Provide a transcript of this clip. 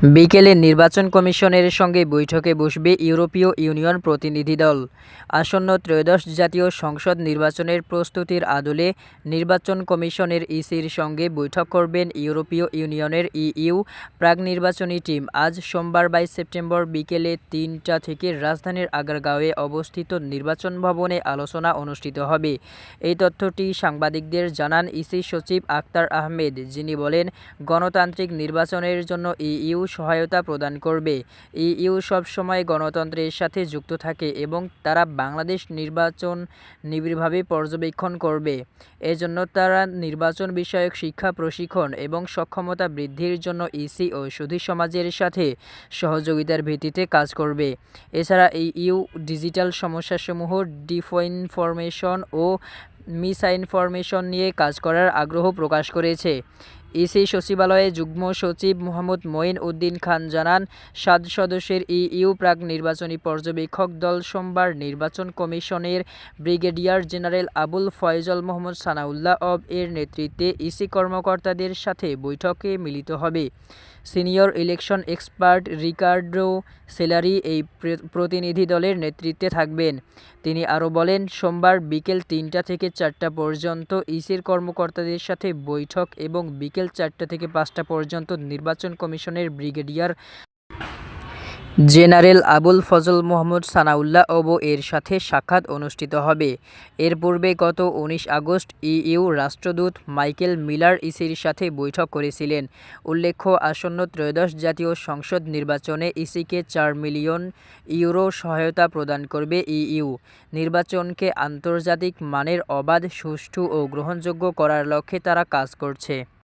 বিকেলে নির্বাচন কমিশনের সঙ্গে বৈঠকে বসবে ইউরোপীয় ইউনিয়ন প্রতিনিধি দল। আসন্ন ত্রয়োদশ জাতীয় সংসদ নির্বাচনের প্রস্তুতির আদলে নির্বাচন কমিশনের ইসির সঙ্গে বৈঠক করবেন ইউরোপীয় ইউনিয়নের ইইউ প্রাক নির্বাচনী টিম। আজ সোমবার বাইশ সেপ্টেম্বর বিকেলে তিনটা থেকে রাজধানীর আগারগাঁওয়ে অবস্থিত নির্বাচন ভবনে আলোচনা অনুষ্ঠিত হবে। এই তথ্যটি সাংবাদিকদের জানান ইসি সচিব আক্তার আহমেদ। যিনি বলেন, গণতান্ত্রিক নির্বাচনের জন্য ইইউ সহায়তা প্রদান করবে। ইইউ সবসময় গণতন্ত্রের সাথে যুক্ত থাকে এবং তারা বাংলাদেশ নির্বাচন নিবিড়ভাবে পর্যবেক্ষণ করবে। এজন্য তারা নির্বাচন বিষয়ক শিক্ষা প্রশিক্ষণ এবং সক্ষমতা বৃদ্ধির জন্য ইসি ও সুধী সমাজের সাথে সহযোগিতার ভিত্তিতে কাজ করবে। এছাড়া ইইউ ডিজিটাল সমস্যাসমূহ, ডিফইনফরমেশন ও মিসইনফরমেশন নিয়ে কাজ করার আগ্রহ প্রকাশ করেছে। ইসি সচিবালয়ে যুগ্ম সচিব মোহাম্মদ মঈন উদ্দিন খান জানান, সাত সদস্যের ইইউ প্রাক নির্বাচনী পর্যবেক্ষক দল সোমবার নির্বাচন কমিশনের ব্রিগেডিয়ার জেনারেল আবুল ফয়জল মোহাম্মদ সানাউল্লাহ অব এর নেতৃত্বে ইসি কর্মকর্তাদের সাথে বৈঠকে মিলিত হবে। Senior election expert Ricardo Chelleri এই প্রতিনিধি দলের নেতৃত্বে থাকবেন। তিনি আরও বলেন, সোমবার বিকেল তিনটা থেকে চারটা পর্যন্ত ইসির কর্মকর্তাদের সাথে বৈঠক এবং বিকেল চারটা থেকে পাঁচটা পর্যন্ত নির্বাচন কমিশনের ব্রিগেডিয়ার জেনারেল আবুল ফজল মোহাম্মদ সানাউল্লাহ অবু এর সাথে সাক্ষাৎ অনুষ্ঠিত হবে। এর পূর্বে গত উনিশ আগস্ট ইইউ রাষ্ট্রদূত মাইকেল মিলার ইসির সাথে বৈঠক করেছিলেন। উল্লেখ্য, আসন্ন ত্রয়োদশ জাতীয় সংসদ নির্বাচনে ইসিকে চার মিলিয়ন ইউরো সহায়তা প্রদান করবে ইইউ। নির্বাচনকে আন্তর্জাতিক মানের অবাধ, সুষ্ঠু ও গ্রহণযোগ্য করার লক্ষ্যে তারা কাজ করছে।